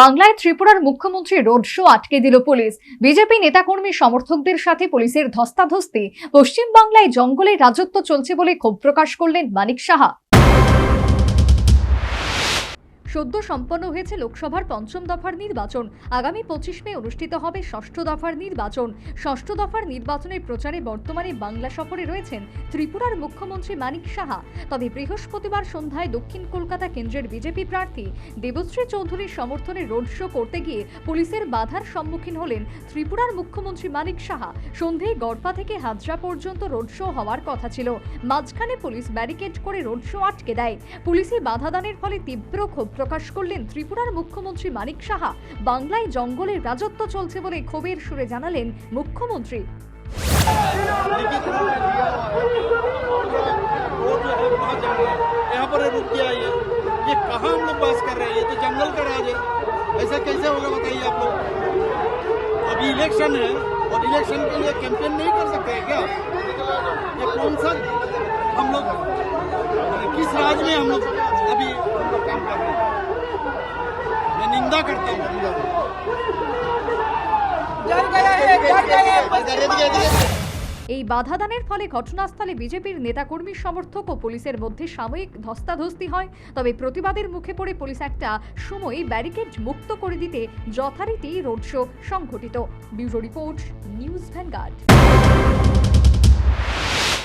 বাংলায় ত্রিপুরার মুখ্যমন্ত্রী রোড শো আটকে দিল পুলিশ। বিজেপি নেতাকর্মী সমর্থকদের সাথে পুলিশের ধস্তাধস্তি। পশ্চিমবাংলায় জঙ্গলে রাজত্ব চলছে বলে ক্ষোভ প্রকাশ করলেন মানিক সাহা। সদ্য সম্পন্ন হয়েছে লোকসভার পঞ্চম দফার নির্বাচন। আগামী পঁচিশ মে অনুষ্ঠিত হবে ষষ্ঠ দফার নির্বাচন। ষষ্ঠ দফার নির্বাচনের প্রচারে বর্তমানে বাংলা সফরে রয়েছেন ত্রিপুরার মুখ্যমন্ত্রী মানিক সাহা। তবে বৃহস্পতিবার সন্ধ্যায় দক্ষিণ কলকাতা কেন্দ্রের বিজেপি প্রার্থী দেবশ্রী চৌধুরীর সমর্থনে রোড শো করতে গিয়ে পুলিশের বাধার সম্মুখীন হলেন ত্রিপুরার মুখ্যমন্ত্রী মানিক সাহা। সন্ধেয় গড়পা থেকে হাজরা পর্যন্ত রোড শো হওয়ার কথা ছিল। মাঝখানে পুলিশ ব্যারিকেড করে রোড শো আটকে দেয়। পুলিশি বাধাদানের ফলে তীব্র ক্ষোভ প্রকাশ করলেন ত্রিপুরার মুখ্যমন্ত্রী মানিক সাহা বাংলায় জঙ্গলের রাজত্ব চলছে বলে ক্ষোভের সুরে জানালেন মুখ্যমন্ত্রী वो जो है वहाँ जाना है यहाँ पर रुक गया ये ये कहाँ हम लोग बात कर रहे हैं ये तो जंगल का राज है ऐसा कैसे होगा बताइए आप लोग अभी इलेक्शन है और इलेक्शन के लिए कैंपेन नहीं कर सकते हैं क्या ये कौन सा हम लोग किस राज में हम लोग अभी हम लोग काम कर रहे हैं मैं निंदा करता हूँ এই বাধাদানের ফলে ঘটনাস্থলে বিজেপির নেতাকর্মী সমর্থক ও পুলিশের মধ্যে সাময়িক ধস্তাধস্তি হয় তবে প্রতিবাদের মুখে পড়ে পুলিশ একটা সময় ব্যারিকেড মুক্ত করে দিতে যথারীতি রোড শো সংঘটিত ব্যুরো রিপোর্ট নিউজ ভ্যানগার্ড